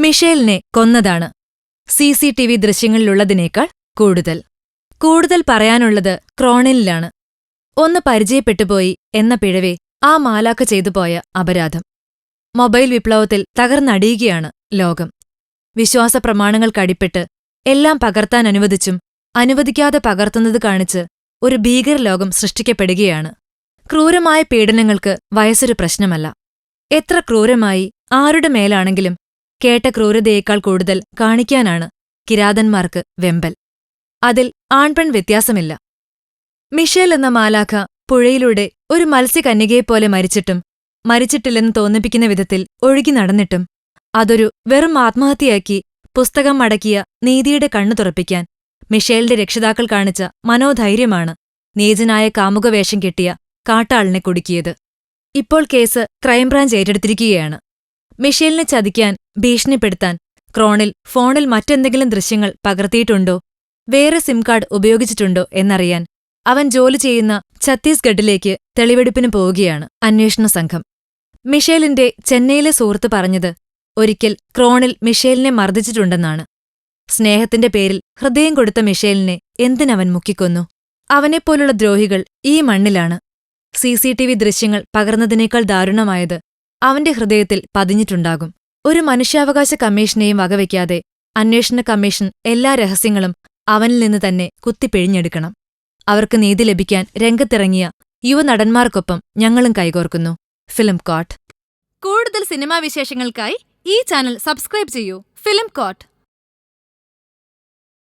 മിഷേലിനെ കൊന്നതാണ് C C T V ദൃശ്യങ്ങളിലുള്ളതിനേക്കാൾ കൂടുതൽ. കൂടുതൽ പറയാനുള്ളത് ക്രോണിലാണ് ഒന്ന് പരിചയപ്പെട്ടുപോയി എന്ന പിഴവേ ആ മാലാക്ക ചെയ്തുപോയ അപരാധം. മൊബൈൽ വിപ്ലവത്തിൽ തകർന്നടിയുകയാണ് ലോകം. വിശ്വാസ പ്രമാണങ്ങൾക്കടിപ്പെട്ട് എല്ലാം പകർത്താൻ അനുവദിച്ചും അനുവദിക്കാതെ പകർത്തുന്നത് കാണിച്ച് ഒരു ഭീകരലോകം സൃഷ്ടിക്കപ്പെടുകയാണ് ക്രൂരമായ പീഡനങ്ങൾക്ക് വയസ്സൊരു പ്രശ്നമല്ല. എത്ര ക്രൂരമായി ആരുടെ മേലാണെങ്കിലും കേട്ട ക്രൂരതയേക്കാൾ കൂടുതൽ കാണിക്കാനാണ് കിരാതന്മാർക്ക് വെമ്പൽ. അതിൽ ആൺപെൺ വ്യത്യാസമില്ല. മിഷേൽ എന്ന മാലാഖ പുഴയിലൂടെ ഒരു മത്സ്യകന്യകയെപ്പോലെ മരിച്ചിട്ടും മരിച്ചിട്ടില്ലെന്ന് തോന്നിപ്പിക്കുന്ന വിധത്തിൽ ഒഴുകി നടന്നിട്ടും അതൊരു വെറും ആത്മഹത്യയാക്കി പുസ്തകം മടക്കിയ നീതിയുടെ കണ്ണു തുറപ്പിക്കാൻ മിഷേലിന്റെ രക്ഷിതാക്കൾ കാണിച്ച മനോധൈര്യമാണ്. നീചനായ കാമുകവേഷം കെട്ടിയ കാട്ടാളിനെ കുടുക്കിയത്. ഇപ്പോൾ കേസ് ക്രൈംബ്രാഞ്ച് ഏറ്റെടുത്തിരിക്കുകയാണ്. മിഷേലിനെ ചതിക്കാൻ ഭീഷണിപ്പെടുത്താൻ ക്രോണിൽ ഫോണിൽ മറ്റെന്തെങ്കിലും ദൃശ്യങ്ങൾ പകർത്തിയിട്ടുണ്ടോ? വേറെ സിം കാർഡ് ഉപയോഗിച്ചിട്ടുണ്ടോ എന്നറിയാൻ അവൻ ജോലി ചെയ്യുന്ന ഛത്തീസ്ഗഡിലേക്ക് തെളിവെടുപ്പിന് പോവുകയാണ് അന്വേഷണ സംഘം. മിഷേലിന്റെ ചെന്നൈയിലെ സുഹൃത്ത് പറഞ്ഞത് ഒരിക്കൽ ക്രോണിൽ മിഷേലിനെ മർദ്ദിച്ചിട്ടുണ്ടെന്നാണ്. സ്നേഹത്തിന്റെ പേരിൽ ഹൃദയം കൊടുത്ത മിഷേലിനെ എന്തിനവൻ മുക്കിക്കൊന്നു? അവനെപ്പോലുള്ള ദ്രോഹികൾ ഈ മണ്ണിലാണ്. സി സി ടി വി ദൃശ്യങ്ങൾ പകർന്നതിനേക്കാൾ ദാരുണമായത് അവന്റെ ഹൃദയത്തിൽ പതിഞ്ഞിട്ടുണ്ടാകും. ഒരു മനുഷ്യാവകാശ കമ്മീഷനെയും വകവയ്ക്കാതെ അന്വേഷണ കമ്മീഷൻ എല്ലാ രഹസ്യങ്ങളും അവനിൽ നിന്ന് തന്നെ കുത്തിപ്പിഴിഞ്ഞെടുക്കണം. അവർക്ക് നീതി ലഭിക്കാൻ രംഗത്തിറങ്ങിയ യുവനടന്മാർക്കൊപ്പം ഞങ്ങളും കൈകോർക്കുന്നു. ഫിലിം കോട്ട്. കൂടുതൽ സിനിമാ വിശേഷങ്ങൾക്കായി ഈ ചാനൽ സബ്സ്ക്രൈബ് ചെയ്യൂ. Film court.